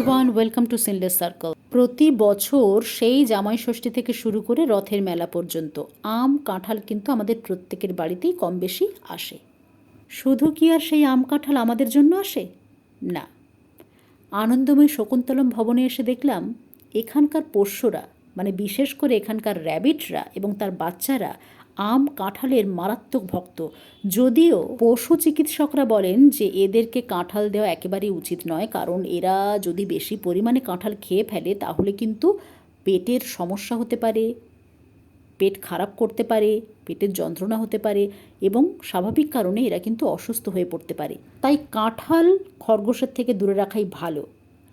Welcome to sinless circle প্রতি বছর সেই জামাই ষষ্ঠী থেকে শুরু করে রথের মেলা পর্যন্ত। আম, কাঁঠাল কিন্তু আমাদের প্রত্যেকের বাড়িতেই কম বেশি আসে। শুধু কি আর সেই আম, কাঁঠাল আমাদের জন্য আসে? না। আনন্দময় শকুন্তলম ভবনে এসে দেখলাম, এখানকার পোষ্যরা মানে বিশেষ করে এখানকার র্যাবিটরা এবং তার বাচ্চারা আম কাঁঠালের মারাত্মক ভক্ত। যদিও পশু চিকিৎসকরা বলেন যে এদেরকে কাঁঠাল দেওয়া একেবারেই উচিত নয়, কারণ এরা যদি বেশি পরিমাণে কাঁঠাল খেয়ে ফেলে, তাহলে কিন্তু পেটের সমস্যা হতে পারে, পেট খারাপ করতে পারে, পেটের যন্ত্রণা হতে পারে এবং স্বাভাবিক কারণে এরা কিন্তু অসুস্থ হয়ে পড়তে পারে। তাই কাঁঠাল খরগোশের থেকে দূরে রাখাই ভালো।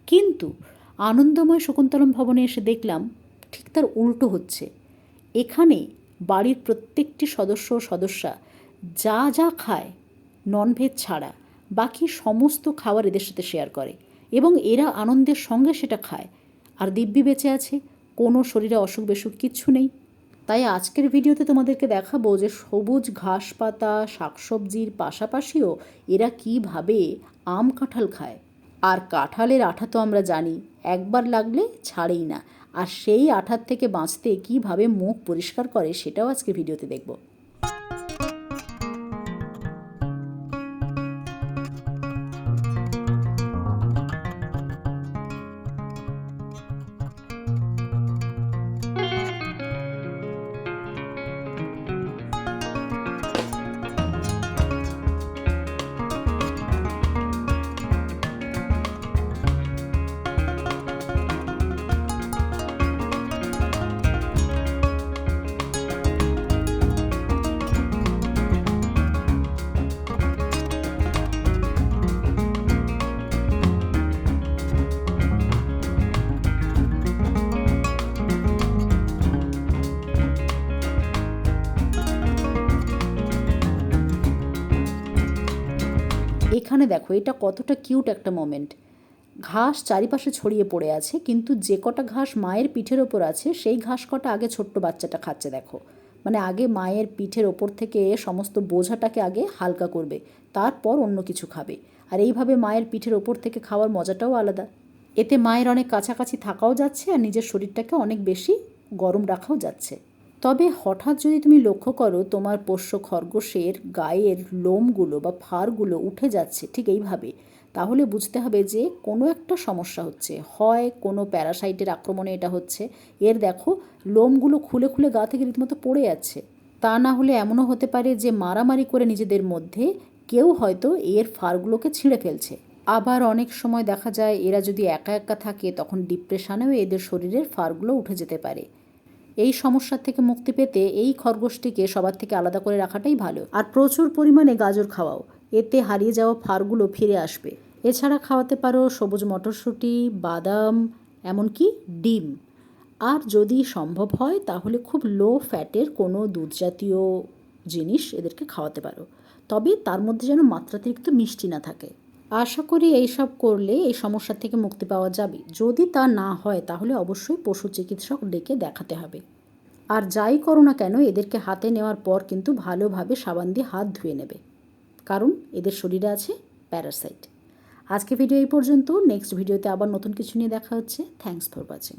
কিন্তু আনন্দময় শকুন্তলম ভবনে এসে দেখলাম, ঠিক তার উল্টো হচ্ছে। এখানে বাড়ির প্রত্যেকটি সদস্য সদস্যা যা যা খায় ননভেজ ছাড়া বাকি সমস্ত খাবার এদের সাথে শেয়ার করে এবং এরা আনন্দের সঙ্গে সেটা খায়। আর দিব্যি বেঁচে আছে, কোনো শরীরে অসুখ বেসুখ কিচ্ছু নেই। তাই আজকের ভিডিওতে তোমাদেরকে দেখাবো যে সবুজ ঘাস পাতা, শাকসবজির পাশাপাশিও এরা কীভাবে আম কাঁঠাল খায়। আর কাঁঠালের আঠা তো আমরা জানি, একবার লাগলে ছাড়েই না। আর সেই আঠার থেকে বাঁচতে কীভাবে মুখ পরিষ্কার করে সেটাও আজকে ভিডিওতে দেখব। এখানে দেখো, এটা কতটা কিউট একটা মোমেন্ট। ঘাস চারিপাশে ছড়িয়ে পড়ে আছে, কিন্তু যে কটা ঘাস মায়ের পিঠের ওপর আছে, সেই ঘাস কটা আগে ছোট্ট বাচ্চাটা খাচ্ছে, দেখো। মানে আগে মায়ের পিঠের ওপর থেকে সমস্ত বোঝাটাকে আগে হালকা করবে, তারপর অন্য কিছু খাবে। আর এইভাবে মায়ের পিঠের ওপর থেকে খাওয়ার মজাটাও আলাদা। এতে মায়ের অনেক কাছাকাছি থাকাও যাচ্ছে, আর নিজের শরীরটাকে অনেক বেশি গরম রাখাও যাচ্ছে। তবে হঠাৎ যদি তুমি লক্ষ্য করো, তোমার পোষ্য খরগোশের গায়ের লোমগুলো বা ফারগুলো উঠে যাচ্ছে ঠিক এইভাবে, তাহলে বুঝতে হবে যে কোনো একটা সমস্যা হচ্ছে। হয় কোনো প্যারাসাইটের আক্রমণে এটা হচ্ছে, এর দেখো লোমগুলো খুলে খুলে গা থেকে রীতিমতো পড়ে যাচ্ছে। তা না হলে এমনও হতে পারে যে মারামারি করে নিজেদের মধ্যে কেউ হয়তো এর ফারগুলোকে ছিঁড়ে ফেলছে। আবার অনেক সময় দেখা যায়, এরা যদি একা একা থাকে, তখন ডিপ্রেশনেও এদের শরীরের ফারগুলো উঠে যেতে পারে। এই সমস্যার থেকে মুক্তি পেতে এই খরগোশটিকে সবার থেকে আলাদা করে রাখাটাই ভালো। আর প্রচুর পরিমাণে গাজর খাওয়াও। এতে হারিয়ে যাওয়া ফারগুলো ফিরে আসবে। এছাড়া খাওয়াতে পারো সবুজ মটরশুঁটি, বাদাম, এমনকি ডিম। আর যদি সম্ভব হয়, তাহলে খুব লো ফ্যাটের কোনো দুধ জাতীয় জিনিস এদেরকে খাওয়াতে পারো। তবে তার মধ্যে যেন মাত্রাতিরিক্ত মিষ্টি না থাকে। আশা করি এইসব করলে এই সমস্যা থেকে মুক্তি পাওয়া যাবে। যদি তা না হয়, তাহলে অবশ্যই পশু চিকিৎসক ডেকে দেখাতে হবে। আর যাই করো না কেন, এদেরকে হাতে নেওয়ার পর কিন্তু ভালোভাবে সাবান দিয়ে হাত ধুয়ে নেবে। কারণ এদের শরীরে আছে প্যারাসাইট। আজকে ভিডিও এই পর্যন্ত। নেক্সট ভিডিওতে আবার নতুন কিছু নিয়ে দেখা হচ্ছে। Thanks for watching.